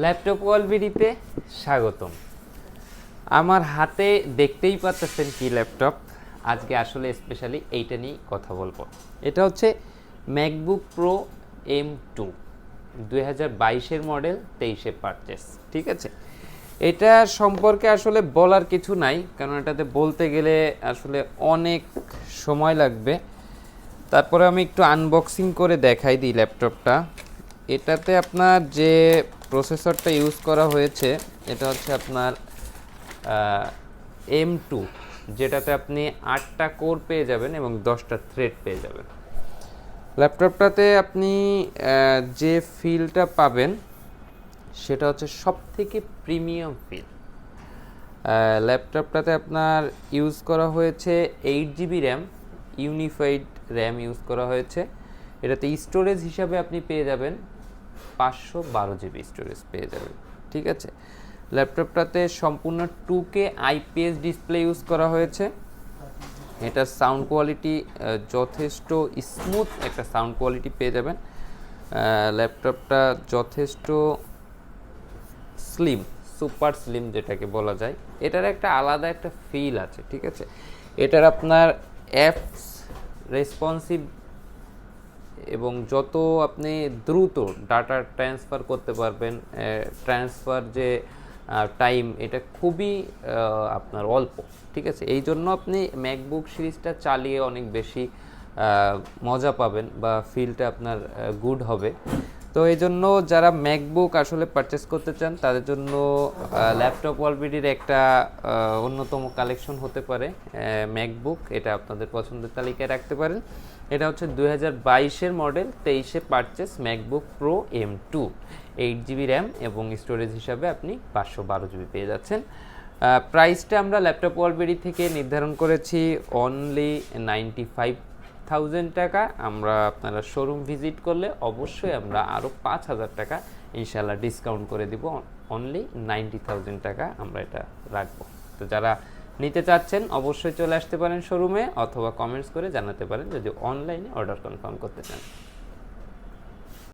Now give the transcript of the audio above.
Laptop ওয়ালবিডিতে স্বাগতম। আমার হাতে দেখতেই পাচ্ছেন কি ল্যাপটপ? আজকে আসলে স্পেশালি এইটা নিয়েই কথা বলব। এটা হচ্ছে ম্যাকবুক প্রো এম টু দুই হাজার বাইশের মডেল তেইশে পারচেস ঠিক আছে? এটা সম্পর্কে আসলে বলার কিছু নাই, কারণ এটাতে বলতে গেলে আসলে অনেক সময় লাগবে। তারপরে আমি একটু আনবক্সিং করে দেখাই দিই ল্যাপটপটা। এটাতে আপনার যে প্রসেসরটা ইউজ করা হয়েছে, এটা হচ্ছে আপনার এম টু যেটাতে আপনি আটটা কোর পেয়ে যাবেন এবং দশটা থ্রেড পেয়ে যাবেন। ল্যাপটপটাতে আপনি যে ফিলটা পাবেন, সেটা হচ্ছে সব থেকে প্রিমিয়াম ফিল ল্যাপটপটাতে আপনার ইউজ করা হয়েছে eight GB RAM unified RAM use করা হয়েছে। এটাতে স্টোরেজ হিসাবে আপনি পেয়ে যাবেন পাঁচশো বারো জিবি স্টোরেজ পেয়ে যাবেন, ঠিক আছে? ল্যাপটপটাতে সম্পূর্ণ two K IPS display use করা হয়েছে। এটার সাউন্ড কোয়ালিটি যথেষ্ট স্মুথ একটা সাউন্ড কোয়ালিটি পেয়ে যাবেন। ল্যাপটপটা যথেষ্ট স্লিম সুপার স্লিম যেটাকে বলা যায়। এটার একটা আলাদা একটা ফিল আছে, ঠিক আছে? এটার আপনার অ্যাপস রেসপন্সিভ এবং যত আপনি দ্রুত ডাটা ট্রান্সফার করতে পারবেন ট্রান্সফার যে টাইম এটা খুবই আপনার অল্প, ঠিক আছে? এই জন্য আপনি ম্যাকবুক সিরিজটা চালিয়ে অনেক বেশি মজা পাবেন বা ফিলটা আপনার গুড হবে। তো এই জন্য যারা ম্যাকবুক আসলে পারচেস করতে চান, তাদের জন্য ল্যাপটপ অলবিডির একটা অন্যতম কালেকশন হতে পারে ম্যাকবুক এটা আপনাদের পছন্দের তালিকায় রাখতে পারেন। এটা হচ্ছে দুই হাজার বাইশের মডেল তেইশে purchase MacBook Pro M two eight GB RAM এবং স্টোরেজ হিসাবে আপনি পাঁচশো বারো জিবি পেয়ে যাচ্ছেন। প্রাইসটা আমরা ল্যাপটপ ওয়ালবেরি থেকে নির্ধারণ করেছি অনলি নাইনটি ফাইভ থাউজেন্ড টাকা আমরা আপনারা শোরুম ভিজিট করলে অবশ্যই আমরা আরও পাঁচ হাজার টাকা ইনশাল্লাহ ডিসকাউন্ট করে দিব। অনলি নাইনটি থাউজেন্ড টাকা আমরা এটা রাখব। তো যারা নিতে চাচ্ছেন অবশ্যই চলে আসতে পারেন শোরুমে অথবা কমেন্টস করে জানাতে পারেন যদি অনলাইনে অর্ডার কনফার্ম করতে চান।